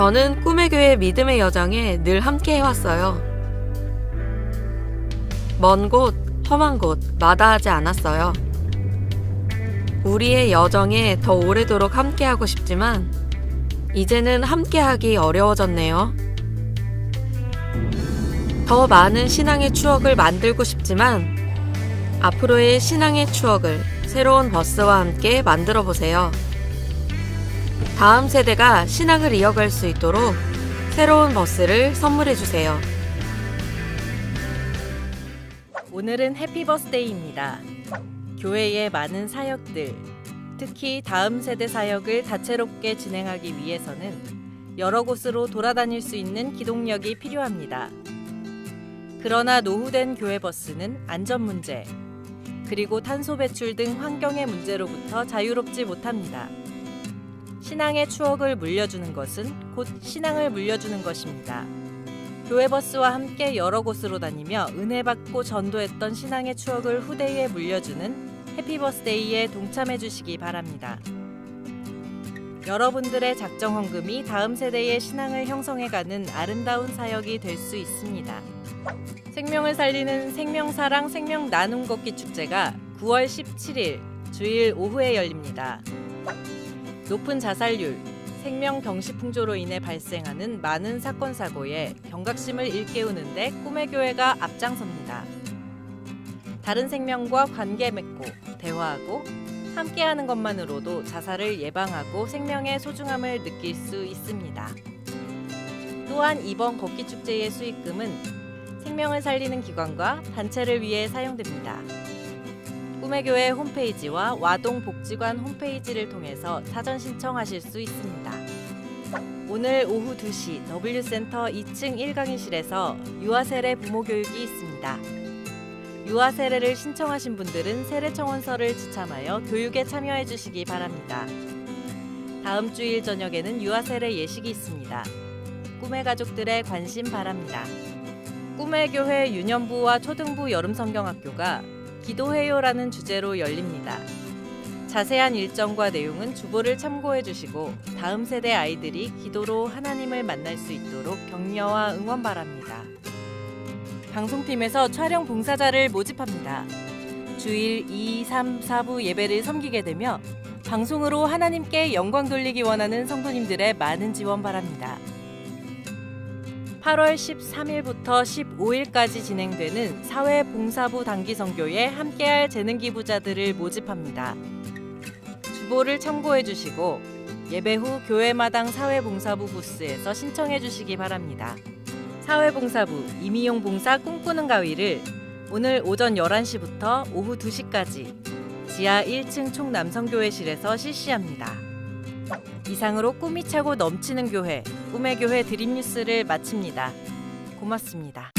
저는 꿈의 교회 믿음의 여정에 늘 함께 해왔어요. 먼 곳, 험한 곳, 마다하지 않았어요. 우리의 여정에 더 오래도록 함께하고 싶지만, 이제는 함께하기 어려워졌네요. 더 많은 신앙의 추억을 만들고 싶지만, 앞으로의 신앙의 추억을 새로운 버스와 함께 만들어 보세요. 다음 세대가 신앙을 이어갈 수 있도록 새로운 버스를 선물해 주세요. 오늘은 해피 버스데이입니다. 교회의 많은 사역들, 특히 다음 세대 사역을 다채롭게 진행하기 위해서는 여러 곳으로 돌아다닐 수 있는 기동력이 필요합니다. 그러나 노후된 교회 버스는 안전 문제, 그리고 탄소 배출 등 환경의 문제로부터 자유롭지 못합니다. 신앙의 추억을 물려주는 것은 곧 신앙을 물려주는 것입니다. 교회 버스와 함께 여러 곳으로 다니며 은혜 받고 전도했던 신앙의 추억을 후대에 물려주는 해피 버스데이에 동참해 주시기 바랍니다. 여러분들의 작정 헌금이 다음 세대의 신앙을 형성해가는 아름다운 사역이 될 수 있습니다. 생명을 살리는 생명사랑 생명 나눔 걷기 축제가 9월 17일 주일 오후에 열립니다. 높은 자살률, 생명 경시 풍조로 인해 발생하는 많은 사건 사고에 경각심을 일깨우는데 꿈의 교회가 앞장섭니다. 다른 생명과 관계 맺고 대화하고 함께하는 것만으로도 자살을 예방하고 생명의 소중함을 느낄 수 있습니다. 또한 이번 걷기 축제의 수익금은 생명을 살리는 기관과 단체를 위해 사용됩니다. 꿈의 교회 홈페이지와 와동 복지관 홈페이지를 통해서 사전 신청하실 수 있습니다. 오늘 오후 2시 W센터 2층 1강의실에서 유아 세례 부모 교육이 있습니다. 유아 세례를 신청하신 분들은 세례 청원서를 지참하여 교육에 참여해 주시기 바랍니다. 다음 주일 저녁에는 유아 세례 예식이 있습니다. 꿈의 가족들의 관심 바랍니다. 꿈의 교회 유년부와 초등부 여름 성경학교가 기도해요라는 주제로 열립니다. 자세한 일정과 내용은 주보를 참고해 주시고 다음 세대 아이들이 기도로 하나님을 만날 수 있도록 격려와 응원 바랍니다. 방송팀에서 촬영 봉사자를 모집합니다. 주일 2, 3, 4부 예배를 섬기게 되며 방송으로 하나님께 영광 돌리기 원하는 성도님들의 많은 지원 바랍니다. 8월 13일부터 15일까지 진행되는 사회봉사부 단기 선교에 함께할 재능 기부자들을 모집합니다. 주보를 참고해 주시고 예배 후 교회 마당 사회봉사부 부스에서 신청해 주시기 바랍니다. 사회봉사부 임의용 봉사 꿈꾸는 가위를 오늘 오전 11시부터 오후 2시까지 지하 1층 총남성교회실에서 실시합니다. 이상으로 꿈이 차고 넘치는 교회, 꿈의 교회 드림뉴스를 마칩니다. 고맙습니다.